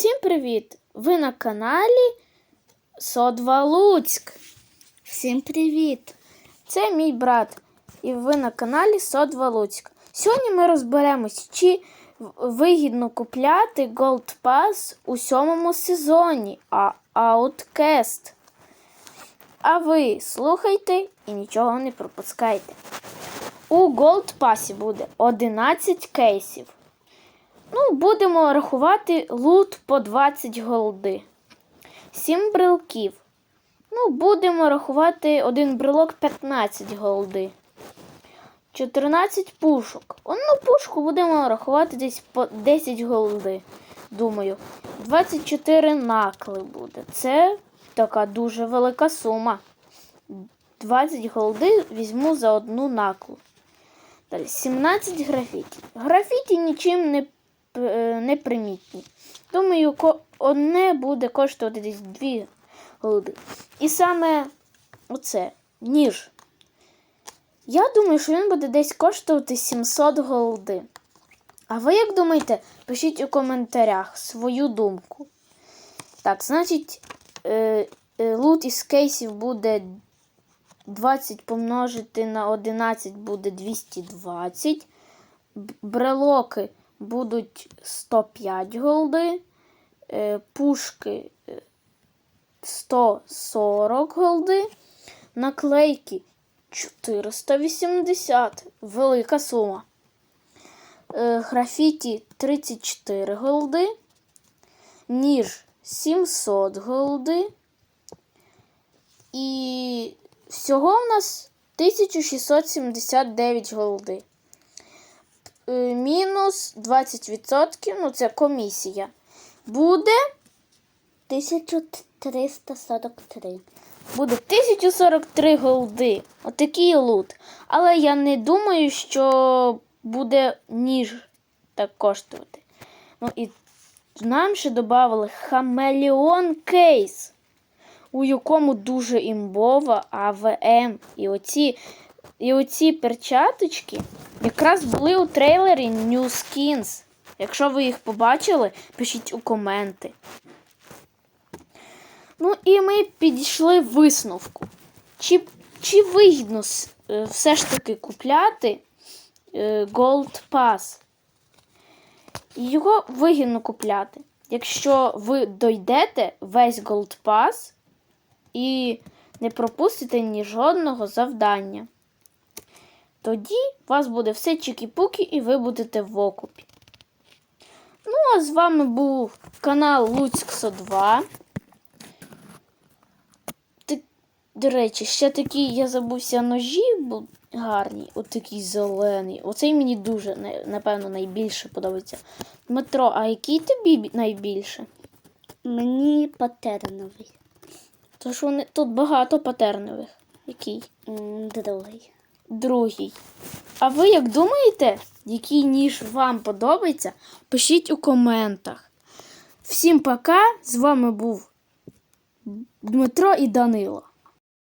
Всім привіт! Ви на каналі Содва Луцьк. Всім привіт! Це мій брат, і ви на каналі Содва Луцьк. Сьогодні ми розберемось, чи вигідно купляти Gold Pass у сьомому сезоні а Outcast. А ви слухайте і нічого не пропускайте. У Gold Pass буде 11 кейсів. Ну, будемо рахувати лут по 20 голди. 7 брелків. Ну, будемо рахувати один брелок 15 голди. 14 пушок. Одну пушку будемо рахувати десь по 10 голди. Думаю. 24 накли буде. Це така дуже велика сума. 20 голди візьму за одну наклу. Далі 17 графіті. Графіті нічим не, е, не примітні. Думаю, одне буде коштувати десь 2 голди. І саме оце ніж. Я думаю, що він буде десь коштувати 700 голди. А ви як думаєте, пишіть у коментарях свою думку. Так, значить, е, е, лут із кейсів буде 20 помножити на 11 буде 220. Брелоки будуть 105 голди. Е, Пушки е, 140 голди. Наклейки 480. Велика сума. Е, Графіті 34 голди. Ніж 700 голди. І всього в нас 1679 голди. Е, Мінус 20%, ну це комісія. Буде 1343. Буде 1043 голди. Отакий лут. Але я не думаю, що буде ніж так коштувати. Ну і нам ще додали хамелеон кейс, у якому дуже імбова АВМ. І оці, і оці перчаточки якраз були у трейлері New Skins. Якщо ви їх побачили, пишіть у коменти. Ну і ми підійшли висновку. Чи, чи вигідно е, все ж таки купляти е, Gold Pass? Його вигідно купляти, якщо ви дойдете весь Gold Pass і не пропустите ні жодного завдання. Тоді у вас буде все чікі-пукі і ви будете в окупі. Ну, а з вами був канал Луцьксо 2. До речі, ще такі я забувся ножі гарні, от такий зелений. Оцей мені дуже, напевно, найбільше подобається. Дмитро, а який тобі найбільше? Мені патерновий. Що вони, тут багато патернових. Який? Другий. Другий. А ви як думаєте, який ніж вам подобається? Пишіть у коментах. Всім пока! З вами був Дмитро і Данило.